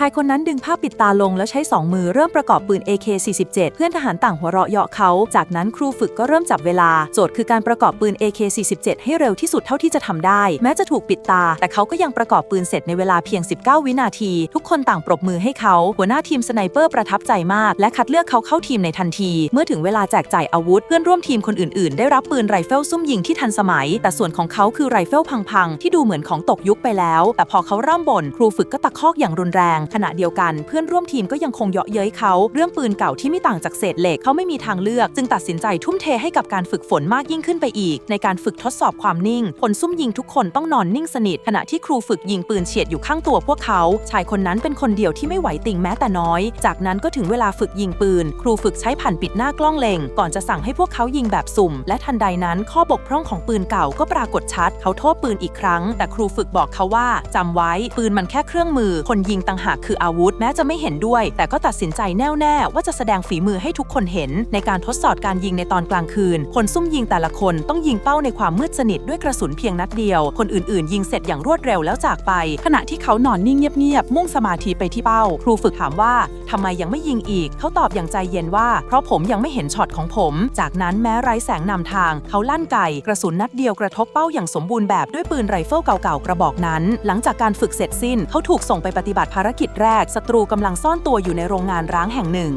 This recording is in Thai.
ชายคนนั้นดึงผ้าปิดตาลงแล้วใช้สองมือเริ่มประกอบปืน AK-47 เพื่อนทหารต่างหัวเราะเยาะเขา จากนั้นครูฝึกก็เริ่มจับเวลา โจทย์คือการประกอบปืน AK-47 ให้เร็วที่สุดเท่าที่จะทำได้ แม้จะถูกปิดตา แต่เขาก็ยังประกอบปืนเสร็จในเวลาเพียง 19 วินาที ทุกคนต่างปรบมือให้เขา หัวหน้าทีมสไนเปอร์ประทับใจมาก และคัดเลือกเขาเข้าทีมในทันที เมื่อถึงเวลาแจกจ่ายอาวุธเพื่อนร่วมทีมคนอื่นๆ ได้รับปืนไรเฟิลซุ่มยิงที่ทันสมัย แต่ส่วนของเขาคือไรเฟิลพังๆที่ดูเหมือนของตกยุคไปแล้ว แต่พอเขาร่ำบ่นครูฝึกก็ตะคอกอย่างรุนแรงขณะเดียวกันเพื่อนร่วมทีมก็ยังคงเยาะเย้ยเขาเรื่องปืนเก่าที่ไม่ต่างจากเศษเหล็กเขาไม่มีทางเลือก จึงตัดสินใจทุ่มเทให้กับการฝึกฝนมากยิ่งขึ้นไปอีก ในการฝึกทดสอบความนิ่งผลซุ่มยิงทุกคนต้องนอนนิ่งสนิท ขณะที่ครูฝึกยิงปืนเฉียดอยู่ข้างตัวพวกเขา ชายคนนั้นเป็นคนเดียวที่ไม่ไหวติงแม้แต่น้อย จากนั้นก็ถึงเวลาฝึกยิงปืน ครูฝึกใช้ผ่านปิดหน้ากล้องเล็ง ก่อนจะสั่งให้พวกเขายิงแบบสุ่ม และทันใดนั้นข้อบกพร่องของปืนเก่าก็ปรากฏชัด เขาโทษปืนอีกครั้ง แต่ครูฝึกบอกเขาว่าจำไว้ปืนมันแค่เครื่องมือ คนยิงต่างหากคืออาวุธแม้จะไม่เห็นด้วย แต่ก็ตัดสินใจแน่วแน่ว่าจะแสดงฝีมือให้ทุกคนเห็น ในการทดสอบการยิงในตอนกลางคืน คนซุ่มยิงแต่ละคนต้องยิงเป้าในความมืดสนิทด้วยกระสุนเพียงนัดเดียว คนอื่นๆ ยิงเสร็จอย่างรวดเร็วแล้วจากไป ขณะที่เขานอนนิ่งเงียบๆมุ่งสมาธิไปที่เป้า ครูฝึกถามว่าทำไมยังไม่ยิงอีก เขาตอบอย่างใจเย็นว่า เพราะผมยังไม่เห็นช็อตของผม จากนั้นแม้ไร้แสงนำทาง เขาลั่นไกกระสุนนัดเดียวกระทบเป้าอย่างสมบูรณ์แบบด้วยปืนไรเฟิลเก่าๆกระบอกนั้น หลังจากการฝึกเสร็จสิ้น เขาถูกส่งไปปฏิบัติภารกิจแรกศัตรูกำลังซ่อนตัวอยู่ในโรงงานร้างแห่งหนึ่ง